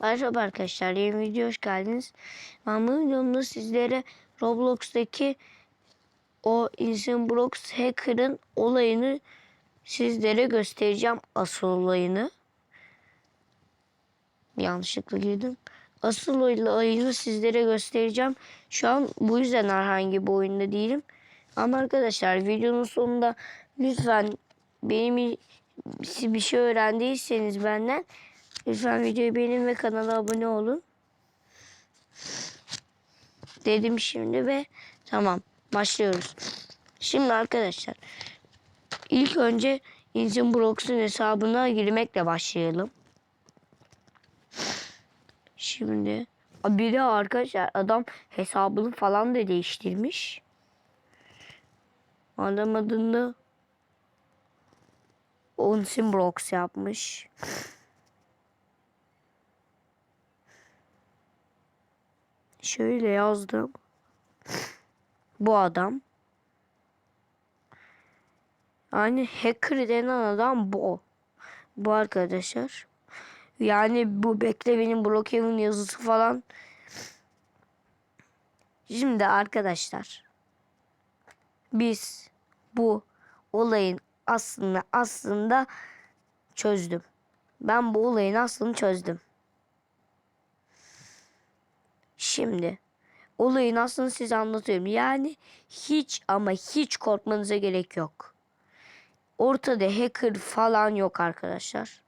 Merhaba arkadaşlar, yeni video hoş geldiniz. Ben bu videomda sizlere Roblox'taki o Insenbrox hacker'ın olayını sizlere göstereceğim. Asıl olayını. Yanlışlıkla girdim. Asıl olayını sizlere göstereceğim. Şu an bu yüzden herhangi bir oyunda değilim. Ama arkadaşlar videonun sonunda lütfen benim bir şey öğrendiyseniz benden Lütfen videoyu beğenin ve kanala abone olun. Dedim şimdi ve tamam başlıyoruz. Şimdi arkadaşlar ilk önce Insenbrox'un hesabına girmekle başlayalım. Şimdi bir de arkadaşlar adam hesabını falan da değiştirmiş. Adam adını Insenbrox yapmış. Şöyle yazdım. Bu adam. Yani hacker denen adam bu. Bu arkadaşlar. Yani bu bekle benim Brookhaven yazısı falan. Şimdi arkadaşlar. Biz bu olayın aslında aslında çözdüm. Ben bu olayın aslını çözdüm. Şimdi olayın aslını size anlatıyorum. Yani hiç ama hiç korkmanıza gerek yok. Ortada hacker falan yok arkadaşlar.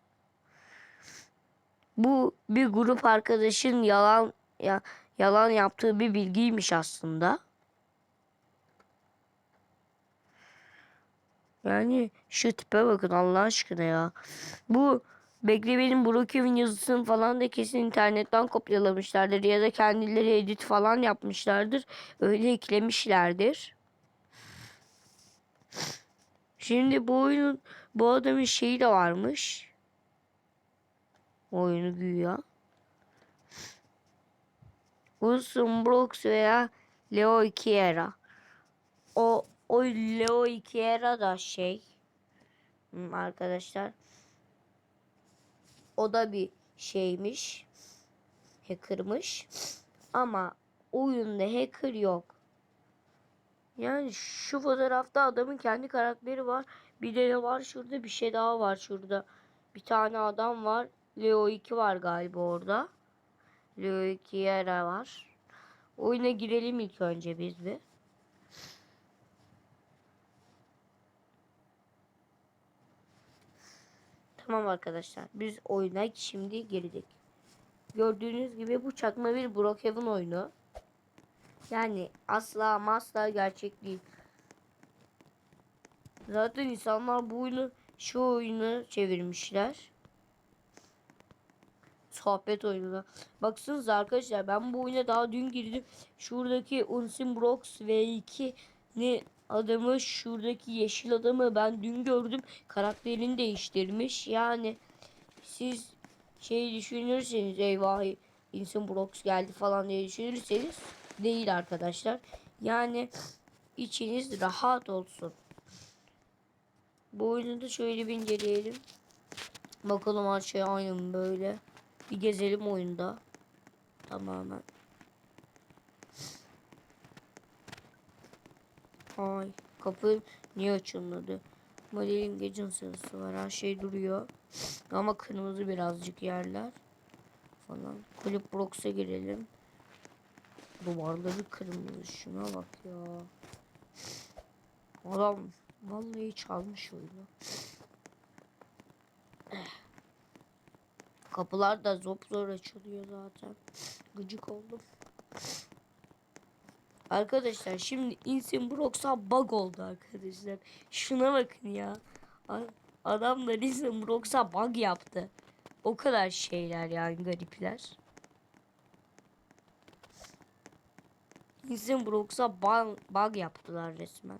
Bu bir grup arkadaşın yalan ya, yalan yaptığı bir bilgiymiş aslında. Yani şu tipe bakın Allah aşkına ya. Bu Bekle benim Brookhaven yazısını falan da kesin internetten kopyalamışlardır ya da kendileri edit falan yapmışlardır. Öyle eklemişlerdir. Şimdi bu oyunun bu adamın şeyi de varmış. Oyunu güya. Wilson Brooks veya Leo Ikiera. O o Leo Ikiera da şey arkadaşlar o da bir şeymiş. Hacker'mış. Ama oyunda hacker yok. Yani şu fotoğrafta adamın kendi karakteri var. Bir de ne var şurada bir şey daha var şurada. Bir tane adam var. Leo 2 var galiba orada. Leo 2 yere var. Oyuna girelim ilk önce biz bir. Tamam arkadaşlar. Biz oyuna şimdi girdik. Gördüğünüz gibi bu çakma bir Brookhaven oyunu. Yani asla asla gerçek değil. Zaten insanlar bu oyunu şu oyunu çevirmişler. Sohbet oyununa. Baksanıza arkadaşlar ben bu oyuna daha dün girdim. Şuradaki Unsim Brox V2 ne adamı şuradaki yeşil adamı ben dün gördüm. Karakterini değiştirmiş. Yani siz şey düşünürseniz eyvah insan Brox geldi falan diye düşünürseniz değil arkadaşlar. Yani içiniz rahat olsun. Bu oyunu da şöyle bir inceleyelim. Bakalım her şey aynı mı böyle. Bir gezelim oyunda. Tamamen. Ay kapı niye açılmadı? Modelin gecin sırası var. Her şey duruyor. Ama kırmızı birazcık yerler. Falan. Kulüp Brox'a girelim. Duvarları kırmızı. Şuna bak ya. Adam vallahi çalmış oyunu. Kapılar da zop zor açılıyor zaten. Gıcık oldum. Arkadaşlar şimdi Insin Brox'a bug oldu arkadaşlar. Şuna bakın ya. Adamlar Insin Brox'a bug yaptı. O kadar şeyler yani garipler. Insin Brox'a bug, bug yaptılar resmen.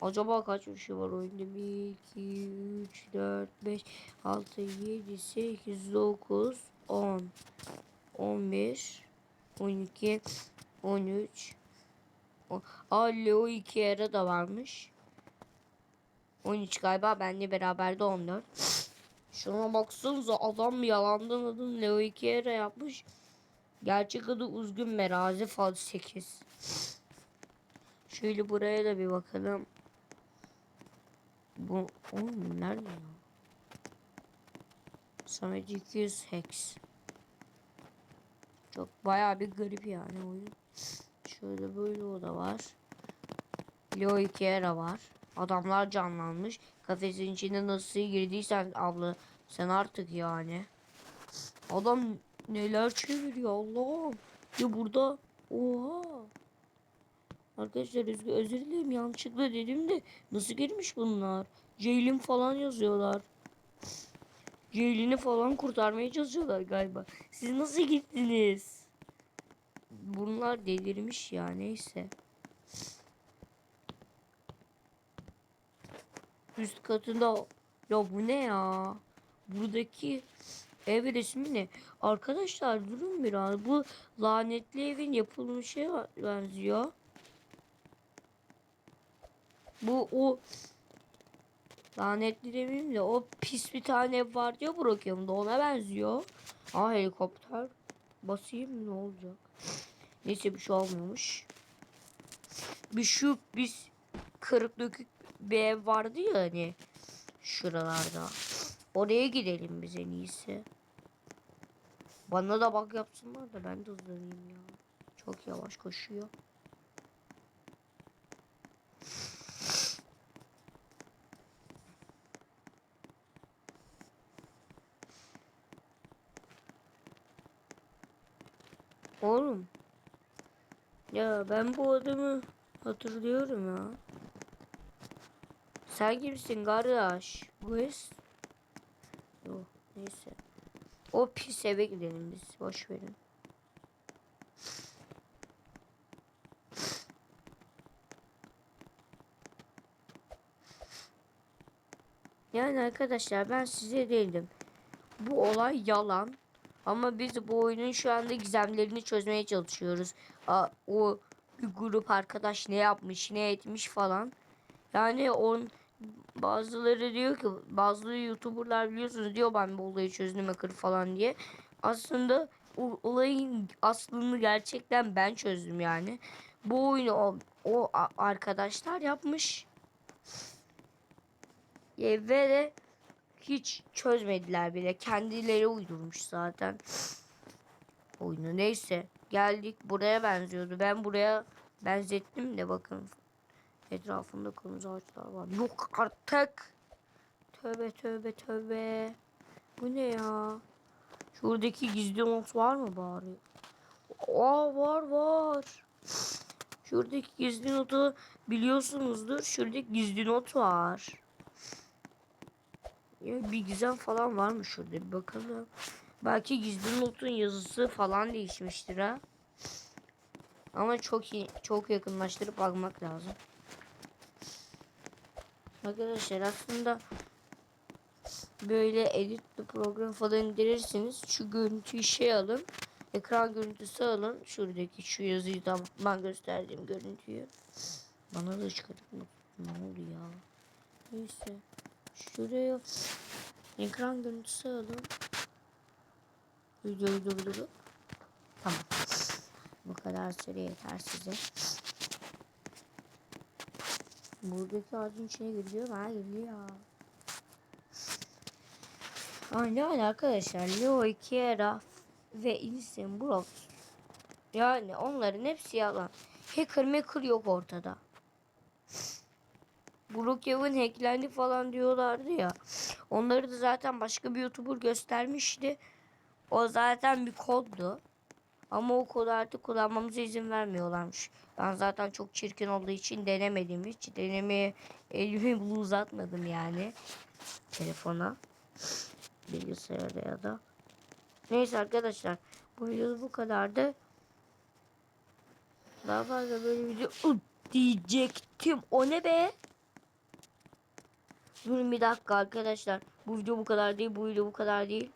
Acaba kaç kişi var oyunda? 1, 2, 3, 4, 5, 6, 7, 8, 9, 10, 11, 12, 13, Aa Leo 2 ara da varmış. 13 galiba benle beraber de 14. Şuna baksanıza adam yalandan adım Leo Ikiera yapmış. Gerçek adı Uzgun Merazi Fal 8. Şöyle buraya da bir bakalım. Bu oğlum nerede ya? Samet 200 Hex. Çok bayağı bir garip yani oyun. Şöyle böyle o da var. Leo Ikiera var. Adamlar canlanmış. Kafesin içine nasıl girdiysen abla sen artık yani. Adam neler çeviriyor Allah'ım. Ya burada oha. Arkadaşlar özür, özür dilerim yanlışlıkla dedim de nasıl girmiş bunlar? Ceylin falan yazıyorlar. Ceylin'i falan kurtarmaya çalışıyorlar galiba. Siz nasıl gittiniz? Bunlar delirmiş ya neyse. Üst katında ya bu ne ya? Buradaki ev resmi ne? Arkadaşlar durun biraz. Bu lanetli evin yapılmış şeye benziyor. Bu o lanetli demeyeyim de o pis bir tane ev var ya Brookhaven'da ona benziyor. Aa helikopter. Basayım ne olacak? Neyse bir şey olmuyormuş. Bir şu biz kırık dökük bir ev vardı ya hani şuralarda. Oraya gidelim biz en iyisi. Bana da bak yapsınlar da ben de hızlanayım ya. Çok yavaş koşuyor. Oğlum. Ya ben bu adamı hatırlıyorum ya. Sen kimsin kardeş? Gues? Yok neyse. O pis eve gidelim biz. Boş verin. Yani arkadaşlar ben size değildim. Bu olay yalan. Ama biz bu oyunun şu anda gizemlerini çözmeye çalışıyoruz. Aa, o bir grup arkadaş ne yapmış, ne etmiş falan. Yani on bazıları diyor ki bazı youtuberlar biliyorsunuz diyor ben bu olayı çözdüm hacker falan diye. Aslında o olayın aslını gerçekten ben çözdüm yani. Bu oyunu o, o arkadaşlar yapmış. Ve de hiç çözmediler bile. Kendileri uydurmuş zaten. Oyunu neyse. Geldik buraya benziyordu. Ben buraya benzettim de bakın. Etrafında kırmızı ağaçlar var. Yok artık. Tövbe tövbe tövbe. Bu ne ya? Şuradaki gizli not var mı bari? Aa var var. Şuradaki gizli notu biliyorsunuzdur. Şuradaki gizli not var. Ya bir gizem falan var mı şurada bir bakalım. Belki gizli notun yazısı falan değişmiştir ha. Ama çok iyi, çok yakınlaştırıp bakmak lazım. Arkadaşlar aslında böyle edit program falan indirirsiniz. Şu görüntüyü şey alın. Ekran görüntüsü alın. Şuradaki şu yazıyı da ben gösterdiğim görüntüyü. Bana da çıkartıp mı? Ne oldu ya? Neyse. Şuraya ekran görüntüsü alın. Videoyu durdurup. Tamam. Bu kadar süre yeter size. Buradaki ağacın içine giriyor. Ha giriyor. Aynen arkadaşlar. Leo, Kiera ve Instant Bros. Yani onların hepsi yalan. Hacker maker yok ortada. Brookhaven hacklendi falan diyorlardı ya. Onları da zaten başka bir YouTuber göstermişti. O zaten bir koddu. Ama o kodu artık kullanmamıza izin vermiyorlarmış. Ben zaten çok çirkin olduğu için denemedim hiç. Denemeye elimi bile uzatmadım yani. Telefona. Bilgisayara ya da. Neyse arkadaşlar. Bu video bu kadardı. Daha fazla böyle video diyecektim. O ne be? Durun bir dakika arkadaşlar. Bu video bu kadar değil. Bu video bu kadar değil.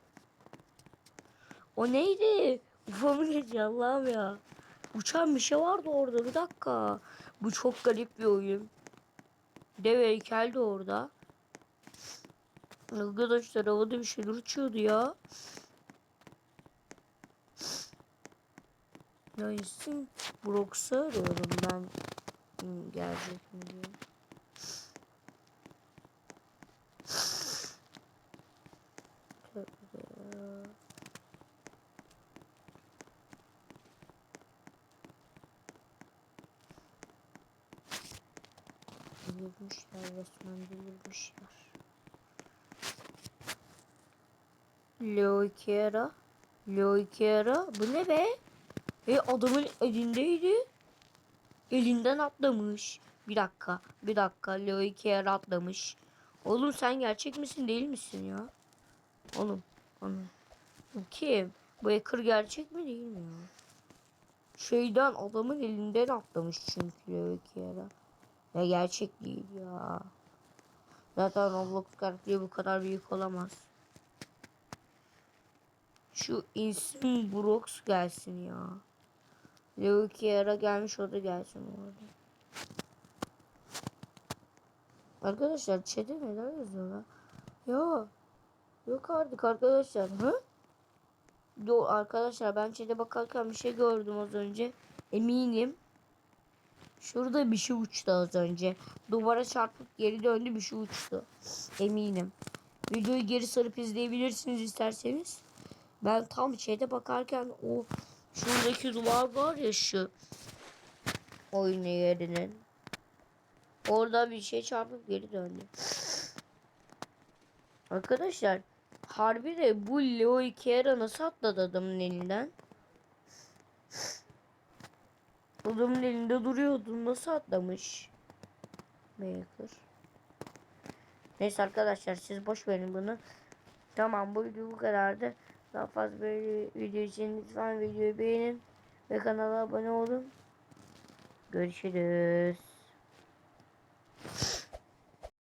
O neydi? Ufamı geçiyor Allah'ım ya. Uçan bir şey vardı orada. Bir dakika. Bu çok garip bir oyun. Dev heykel de orada. Arkadaşlar havada bir şeyler uçuyordu ya. Neyse. Brox'u arıyorum ben. Hmm, Gelecek mi. Delirmişler resmen delirmişler. Loikera. Loikera. Bu ne be? E adamın elindeydi. Elinden atlamış. Bir dakika. Bir dakika. Loikera atlamış. Oğlum sen gerçek misin değil misin ya? Oğlum. Oğlum. Bu kim? Bu hacker gerçek mi değil mi ya? Şeyden adamın elinden atlamış çünkü Loikera. Ya gerçek değil ya. Zaten Roblox karakteri bu kadar büyük olamaz. Şu Insim Brox gelsin ya. Leo Kiara gelmiş o gelsin orada. Arkadaşlar chat'e neler yazıyorlar? Ya yok artık arkadaşlar. Hı? Yo arkadaşlar ben chat'e bakarken bir şey gördüm az önce. Eminim. Şurada bir şey uçtu az önce. Duvara çarpıp geri döndü bir şey uçtu. Eminim. Videoyu geri sarıp izleyebilirsiniz isterseniz. Ben tam şeyde bakarken o şuradaki duvar var ya şu oyun yerinin. Orada bir şey çarpıp geri döndü. Arkadaşlar harbi de bu Leo Ikea nasıl atladı adamın elinden? Adamın elinde duruyordu. Nasıl atlamış? Maker. Neyse arkadaşlar siz boş verin bunu. Tamam bu video bu kadardı. Daha fazla böyle video için lütfen videoyu beğenin ve kanala abone olun. Görüşürüz.